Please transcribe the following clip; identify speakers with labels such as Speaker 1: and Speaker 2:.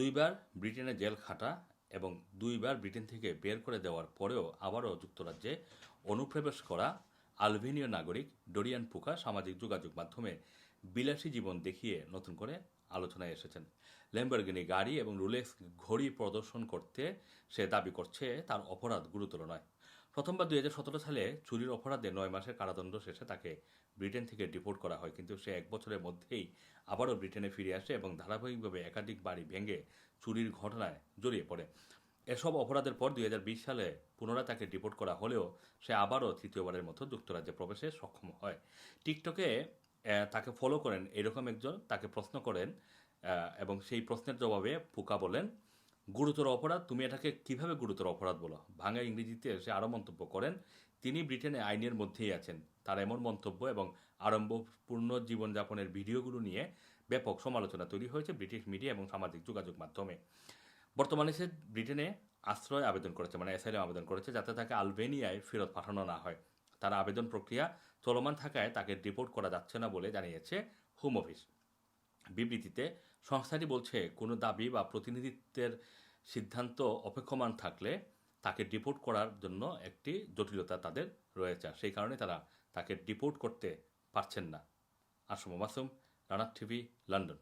Speaker 1: দুইবার ব্রিটেনে জেল খাটা এবং দুইবার ব্রিটেন থেকে বের করে দেওয়ার পরেও আবারও যুক্তরাজ্যে অনুপ্রবেশ করা আলবেনীয় নাগরিক ডোরিয়ান পুকা সামাজিক যোগাযোগ মাধ্যমে বিলাসী জীবন দেখিয়ে নতুন করে আলোচনায় এসেছেন। ল্যাম্বরগিনি গাড়ি এবং রুলেক্স ঘড়ি প্রদর্শন করতে সে দাবি করছে তার অপরাধ গুরুতর নয়। প্রথমবার দুই হাজার সতেরো সালে চুরির অপরাধে নয় মাসের কারাদণ্ড শেষে তাকে ব্রিটেন থেকে ডিপোর্ট করা হয়। কিন্তু সে এক বছরের মধ্যেই আবারও ব্রিটেনে ফিরে আসে এবং ধারাবাহিকভাবে একাধিক বাড়ি ভেঙে চুরির ঘটনায় জড়িয়ে পড়ে। এসব অপরাধের পর দুই হাজার বিশ সালে পুনরায় তাকে ডিপোর্ট করা হলেও সে আবারও তৃতীয়বারের মতো যুক্তরাজ্যে প্রবেশে সক্ষম হয়। টিকটকে তাকে ফলো করেন এরকম একজন, তাকে প্রশ্ন করেন এবং সেই প্রশ্নের জবাবে পুকা বলেন গুরুতর অপরাধ, তুমি এটাকে কীভাবে গুরুতর অপরাধ বলো? ভাঙা ইংরেজিতে সে আরও মন্তব্য করেন, তিনি ব্রিটেনে আইনের মধ্যেই আছেন। তার এমন মন্তব্য এবং আড়ম্বরপূর্ণ জীবনযাপনের ভিডিওগুলো নিয়ে ব্যাপক সমালোচনা তৈরি হয়েছে ব্রিটিশ মিডিয়া এবং সামাজিক যোগাযোগ মাধ্যমে। বর্তমানে সে ব্রিটেনে আশ্রয় আবেদন করেছে মানে অ্যাসাইলাম আবেদন করেছে, যাতে তাকে আলবেনিয়ায় ফেরত পাঠানো না হয়। তার আবেদন প্রক্রিয়া চলমান থাকায় তাকে ডিপোর্ট করা যাচ্ছে না বলে জানিয়েছে হোম অফিস বিবৃতিতে সংস্থাটি বলছে, কোনো দাবি বা প্রতিনিধিত্বের সিদ্ধান্ত অপেক্ষমান থাকলে তাকে ডিপোর্ট করার জন্য একটি জটিলতা তাদের রয়েছে। সেই কারণে তারা তাকে ডিপোর্ট করতে পারছেন না। আসম মাসুম, রানার টিভি, লন্ডন।